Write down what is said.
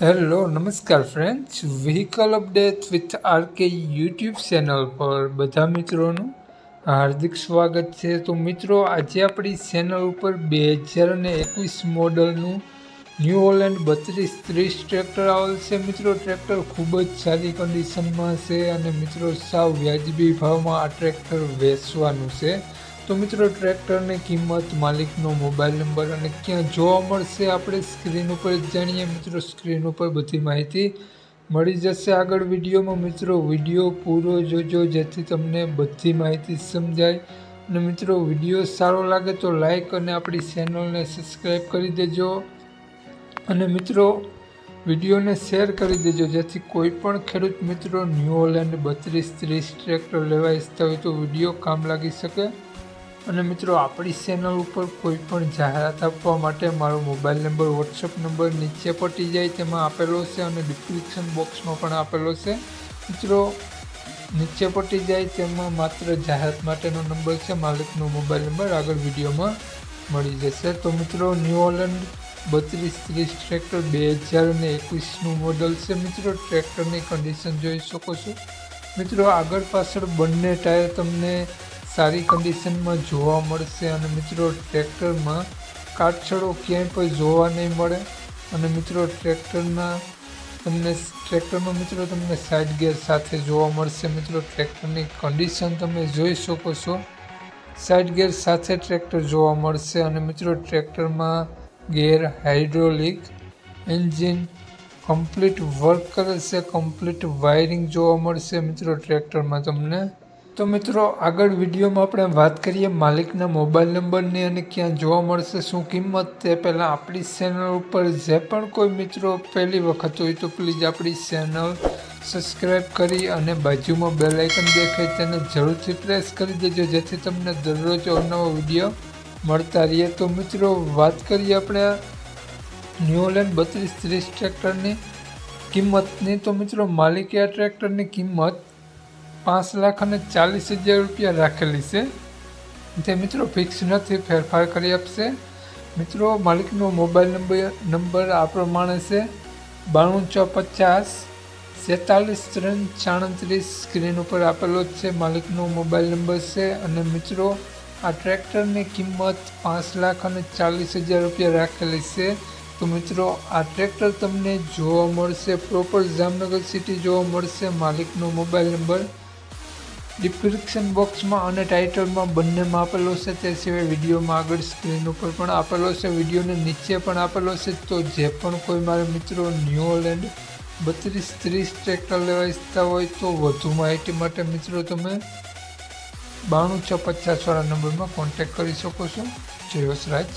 Hello, નમસ્કાર friends vehicle update with RK YouTube channel પર બધા મિત્રોનું હાર્દિક સ્વાગત છે. તો મિત્રો, આજે આપણી ચેનલ ઉપર બે હજાર અને એકવીસ મોડલનું ન્યૂ હોલેન્ડ બત્રીસ ત્રીસ ટ્રેક્ટર આવેલ છે. મિત્રો ટ્રેક્ટર ખૂબ જ સારી કન્ડિશનમાં છે અને મિત્રો, સાવ વ્યાજબી ભાવમાં આ ટ્રેક્ટર વેચવાનું છે. તો મિત્રો, ટ્રેક્ટરની કિંમત, માલિકનો મોબાઈલ નંબર અને ક્યાં જોવા મળશે આપણે સ્ક્રીન ઉપર જાણીએ. મિત્રો, સ્ક્રીન ઉપર બધી માહિતી મળી જશે આગળ વિડીયોમાં. મિત્રો, વીડિયો પૂરો જોજો, જેથી તમને બધી માહિતી સમજાય. અને મિત્રો, વીડિયો સારો લાગે તો લાઈક અને આપણી ચેનલને સબસ્ક્રાઈબ કરી દેજો. અને મિત્રો, વિડીયોને શેર કરી દેજો, જેથી કોઈ પણ ખેડૂત મિત્રો ન્યૂ હોલેન્ડ બત્રીસ ત્રીસ ટ્રેક્ટર લેવા ઈચ્છતા હોય તો વીડિયો કામ લાગી શકે. અને મિત્રો, આપણી ચેનલ ઉપર કોઈ પણ જાહેરાત આપવા માટે મારો મોબાઈલ નંબર વોટ્સઅપ નંબર નીચે પટી જાય, તેમાં આપેલો છે અને ડિસ્ક્રિપ્શન બોક્સમાં પણ આપેલો છે. મિત્રો, નીચે પટી જાય, તેમાં માત્ર જાહેરાત માટેનો નંબર છે, માલિકનો મોબાઈલ નંબર આગળ વિડીયોમાં મળી જશે. તો મિત્રો ન્યૂ ઓલેન્ડ બત્રીસ ત્રીસ ટ્રેક્ટર બે હજાર અને એકવીસનું મોડલ છે. મિત્રો ટ્રેક્ટરની કન્ડિશન જોઈ શકો છો. મિત્રો, આગળ પાછળ બંને ટાયર તમને સારી કન્ડિશનમાં જોવા મળશે અને મિત્રો ટ્રેક્ટરમાં કાટછડો ક્યાંય પણ જોવા નહીં મળે. અને મિત્રો ટ્રેક્ટરના તમને ટ્રેક્ટરમાં મિત્રો તમને સાઇડ ગેર સાથે જોવા મળશે. મિત્રો ટ્રેક્ટરની કન્ડિશન તમે જોઈ શકો છો. સાઇડ ગેર સાથે ટ્રેક્ટર જોવા મળશે અને મિત્રો ટ્રેક્ટરમાં gear hydraulic engine complete work કરે છે. કમ્પ્લીટ વાયરિંગ જોવા મળશે. મિત્રો ટ્રેક્ટરમાં તમને તો મિત્રો, આગળ વિડીયોમાં આપણે વાત કરીએ માલિકના મોબાઈલ નંબરની અને ક્યાં જોવા મળશે, શું કિંમત તે. પહેલાં આપણી ચેનલ ઉપર જે પણ કોઈ મિત્રો પહેલી વખત હોય તો પ્લીઝ આપણી ચેનલ સબસ્ક્રાઈબ કરી અને બાજુમાં બેલ આઇકન દેખાય તેને જરૂરથી પ્રેસ કરી દેજો, જેથી તમને દરરોજ અવનવો વીડિયો મળતા રહીએ. તો મિત્રો, વાત કરીએ આપણે ન્યુલેન્ડ બત્રીસ ત્રીસ ટ્રેક્ટરની કિંમતની. તો મિત્રો, માલિકે આ ટ્રેક્ટરની કિંમત પાંચ લાખ અને ચાલીસ હજાર રૂપિયા રાખેલી છે. તે મિત્રો ફિક્સ નથી, ફેરફાર કરી આપશે. મિત્રો, માલિકનો મોબાઈલ નંબર નંબર આ પ્રમાણે છે. બાણું છ પચાસ સેતાલીસ ત્રણ ચાણત્રીસ સ્ક્રીન ઉપર આપેલો જ છે માલિકનો મોબાઈલ નંબર છે. અને મિત્રો, આ ટ્રેક્ટરની કિંમત પાંચ લાખ અને ચાલીસ હજાર રૂપિયા રાખેલી છે. તો મિત્રો, આ ટ્રેક્ટર તમને જોવા મળશે. પ્રોપર જામનગર સિટી જોવા મળશે માલિકનો મોબાઈલ નંબર ડિસ્ક્રિપ્શન બોક્સમાં અને ટાઇટલમાં બંનેમાં આપેલો છે, તે સિવાય વિડીયોમાં આગળ સ્ક્રીન ઉપર પણ આપેલો છે. વિડીયોને નીચે પણ આપેલો છે, તો જે પણ કોઈ મારા મિત્રો ન્યૂ બત્રીસ ત્રીસ ટ્રેક્ટર લેવા ઈચ્છતા હોય તો વધુ માહિતી માટે મિત્રો તમે બાણું છ પચાસવાળા નંબરમાં કોન્ટેક કરી શકો છો. જય વસરાજ.